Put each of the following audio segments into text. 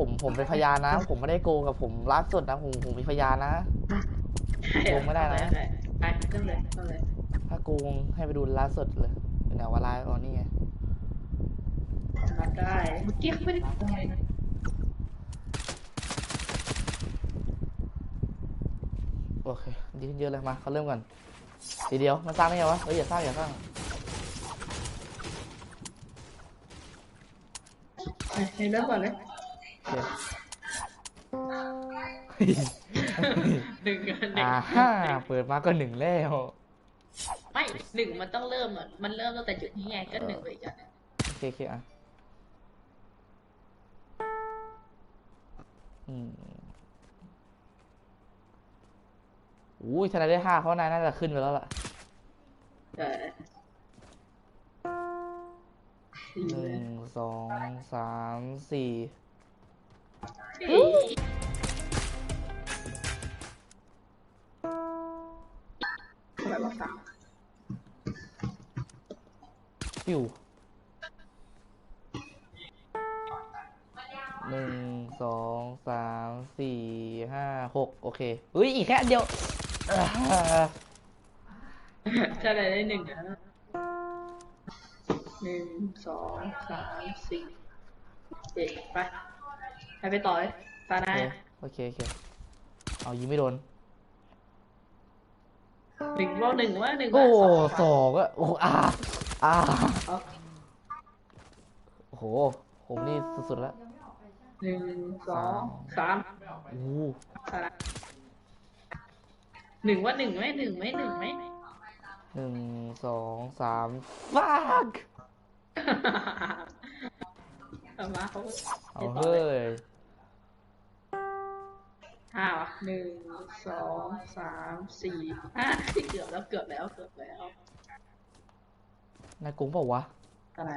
ผมผมเป็นพยานนะ ผมไม่ได้โกงกับผมล่าสุดนะผมผมมีพยานนะ โกงไม่ได้นะ ไปเริ่มเลยเริ่มเลย ถ้าโกงให้ไปดูล่าสุดเลยเป็นไหนว่าไลฟ์อ๋อนี่ไงมาได้เมื่อกี้เขาไม่ได้โกงเลยนะโอเคดีขึ้นเยอะเลยมาเขาเริ่มก่อนทีเดียวมันสร้างได้ไงวะเอ้ยอย่าสร้างอย่าสร้างไปให้เริ่มก่อนเลย โอเคหนึ่งหนึ่งอ่าฮ่าเปิดมาก็หนึ่งแล้วไม่หนึ่งมันต้องเริ่มอะมันเริ่มตั้งแต่จุดนี้ไงก็หนึ่งไปอีกอะโอเคโอเคอะอืมอุ้ยทนายได้ห้าเขานายน่าจะขึ้นไปแล้วล่ะเออสี่หเลนึ่ยงสองสามสี่เฮ้ย อะไรวะสามฟิวหนึ่งสองสามสี่ห้าหกโอเคอุ้ยอีกแค่อันเดียวจะอะไรได้หนึ่งนะหนึ่งสองสามสี่เจ็ดไป ไปไปต่อเลยตาหน้าโอเคโอเคโอเคเอายิงไม่โดนหนึ่งว่าหนึ่งว่าหนึ่งโอ้ว่าสองอะโอ้อ่าอ่าเอาโอ้โหผมนี่สุดๆแล้วหนึ่งสองสามโอ้ตาหน้าหนึ่งว่าหนึ่งไหมหนึ่งไหมหนึ่งไหมหนึ่งสองสามฟักเอามาเขาเอาเฮ้ย ห้าวะหนึ่งสองสามสี่ห้าเกือบแล้วเกือบแล้วเกือบแล้วนายกุ้งเปล่าวะอะไร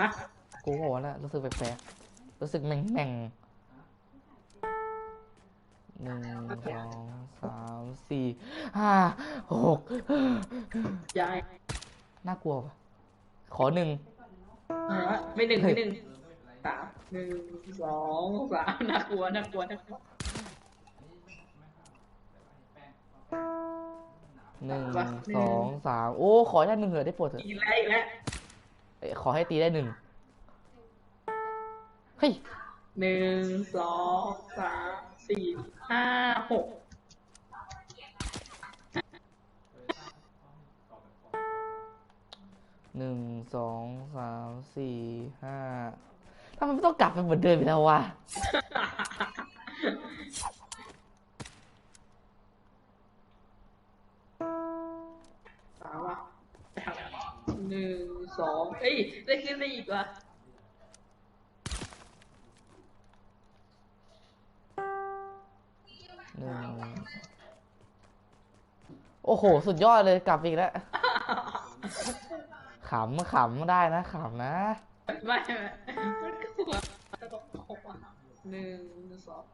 ฮะกุ้งเปล่าวะน่ะรู้สึกแปลกๆรู้สึกแม่งแม่งหนึ่งสองสามสี่ห้าหกยายน่ากลัวปะขอหนึ่งอะไรวะไม่หนึ่งไม่หนึ่งสามหนึ่งสองสามน่ากลัวน่ากลัวน่ากลัว หนึ่งสองสามโอ้ ขอแค่หนึ่งเหอะได้โปรดเถอะอีกแล้วอีกแล้วเอ้ยขอให้ตีได้หนึ่งเฮ้ยหนึ่งสองสามสี่ห้าหกหนึ่งสองสามสี่ห้าทำไมไม่ต้องกลับไปเหมือนเดิมอีกแล้ววะ สองเอ้ย ได้ขึ้นได้อีกว่ะหนึ่งโอ้โห สุดยอดเลยกลับอีกแล้วขำขำได้นะขำนะ ไม่ไม่มันก็หัวจะต้องหกอะหนึ่งสอง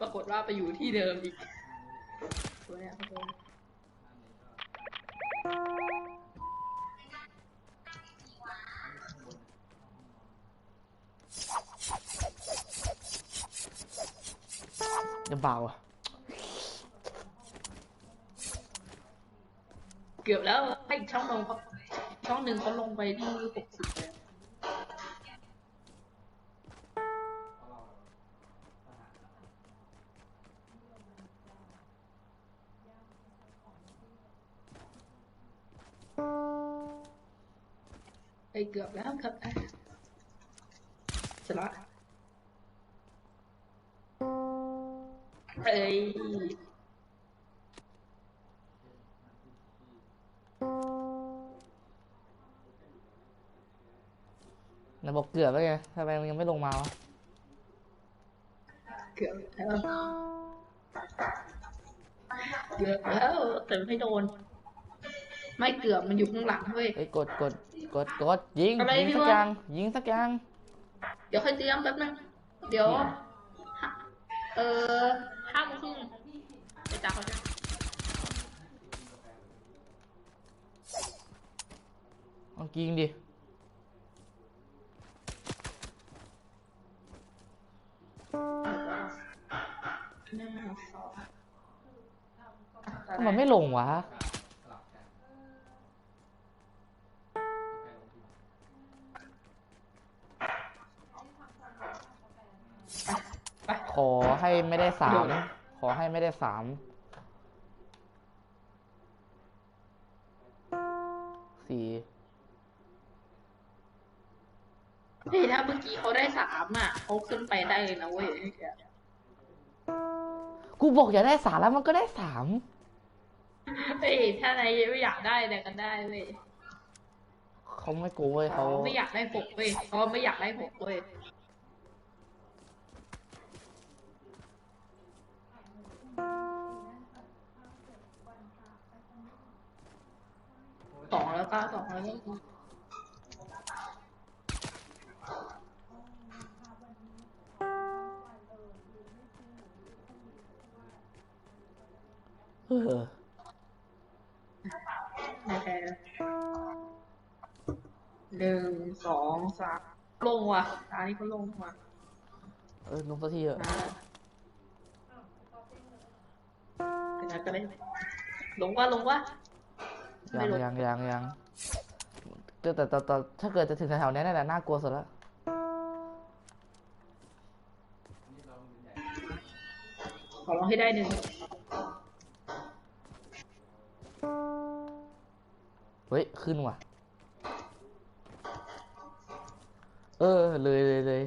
ปรากฏว่าไปอยู่ที่เดิมอีกสวยอะ ทุกคนจะเบาอะเกือบแเขาช่องหนึ่งเขาลงไปเกือบแล้วเกือบแล้วชนะเอ้ยนายบอกเกือบแล้วไงทำไมมันยังไม่ลงมาวะ เกือบแล้ว เกือบแล้วแต่ไม่โดน ไม่เกือบมันอยู่ข้างหลังเว้ย เฮ้ยกดกดกดกดยิงยิงสักอย่างยิงสักอย่างเดี๋ยวค่อยเตรียมแป๊บนึงเดี๋ยวเออห้าโมงครึ่งไปจ่าเขาจ้ะเอายิงดิทำไมไม่ลงวะ ขอให้ไม่ได้สาม ขอให้ไม่ได้สาม สี่เฮ้ยถ้าเมื่อกี้เขาได้สามอะเขาขึ้นไปได้เลยนะเว้ย กูบอกอย่าได้สามแล้วมันก็ได้สามเฮ้ยถ้านายไม่อยากได้อะไรกันได้เว้ยเขาไม่โกงเว้ยเขาเขาไม่อยากได้หกเว้ยเขาไม่อยากได้หกเว้ย สองแล้วป้าสองแล้วก็เออโอเคหนึ่งสองสามลงว่ะตานี้เขาลงว่ะเออลงสักทีเถอะมาเป็นไงก็ได้ลงว่าลงว่าไม่ ยังลงยังยังยังแต่แต่แต่แต่ถ้าเกิดจะถึงแถวๆนี้นั่นแหละน่ากลัวสุดละขอลองให้ได้หนึ่งเฮ้ย ขึ้นว่ะ เออ เลยเลยเลย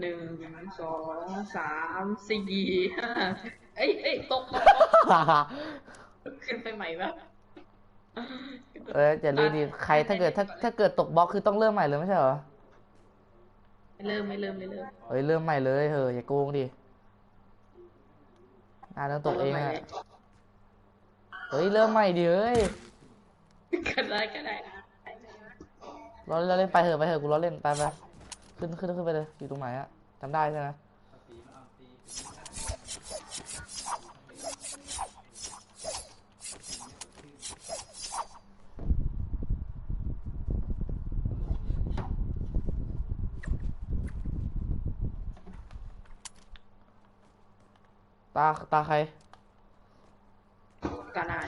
หนึ่งสองสามสี่ห้า เอ้ยเอ้ยตกตกตกขึ้นไปใหม่ปะเอออย่าลืมดิใครถ้าเกิดถ้าถ้าเกิดตกบล็อกคือต้องเริ่มใหม่เลยไม่ใช่เหรอไม่เริ่มไม่เริ่มไม่เริ่มเฮ้ยเริ่มใหม่เลยเฮ้ยอย่าโกงดินานต้องตกเองริ่มใหม่อะลยเฮ้ยเริ่มใหม่ดิเฮ้ยก็ได้ก็ได้เราเราเล่นไปเถอะไปเถอะกูล้อเล่นไปไปขึ้นขึ้นขึ้นไปเลยอยู่ตรงไหนอะจำได้ใช่ไหม ตาตาใครก็ได้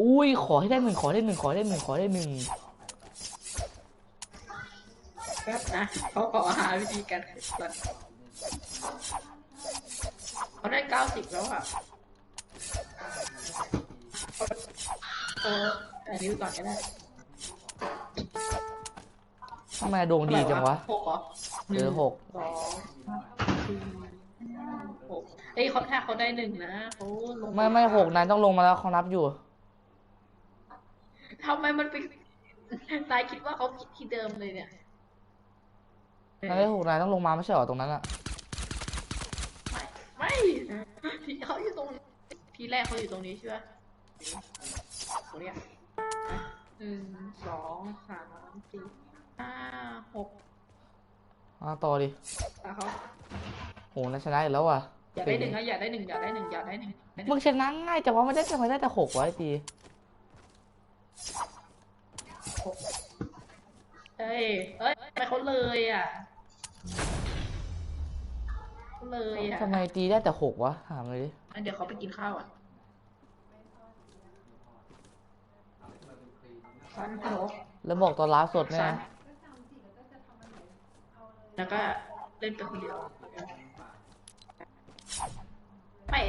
อุ้ยขอให้ได้หนึ่งขอให้ได้หนึ่งขอให้ได้หนึ่งขอให้ได้หนึ่งแป๊บนะเขาขอหาวิธีการขึ้นก่อนเขาได้เก้าสิบแล้วอะเอออันนี้ก่อนก็ได้ ทำไมดวงดีจังวะหกเหรอเออหกสองสามสี่ห้าหกเอ้ยเขาถ้าเขาได้หนึ่งนะเขาลงไม่ไม่หกนายต้องลงมาแล้วเขานับอยู่ทำไมมันเป็นนายคิดว่าเขาคิดที่เดิมเลยเนี่ยนายได้หกนายต้องลงมาไม่ใช่เหรอตรงนั้นอะไม่ไม่ที่เขาอยู่ตรงทีแรกเขาอยู่ตรงนี้ใช่ไหมตรงเนี้ยหนึ่งสองสามสี่ ห้าหกมาต่อดิตาเขาโหนายชนะอีกแล้วอะอยากได้หนึ่งนะอยากได้หนึ่งอยากได้หนึ่งอยากได้หนึ่งได้หมึนึ่งงชนะง่ายแต่ว่าไม่ได้ทำไมได้แต่หกวะไอ้ตีเอ้ยเอ้ยทำไมเขาเลยอะเขาเลยอะทำไมตีได้แต่หกวะถามเลยดิงั้นเดี๋ยวเขาไปกินข้าวอะซันฮัลโหลแล้วบอกตอนไลฟ์สดเนี่ยซันนะ แล้วก็เล่นไปคนเดียวไม่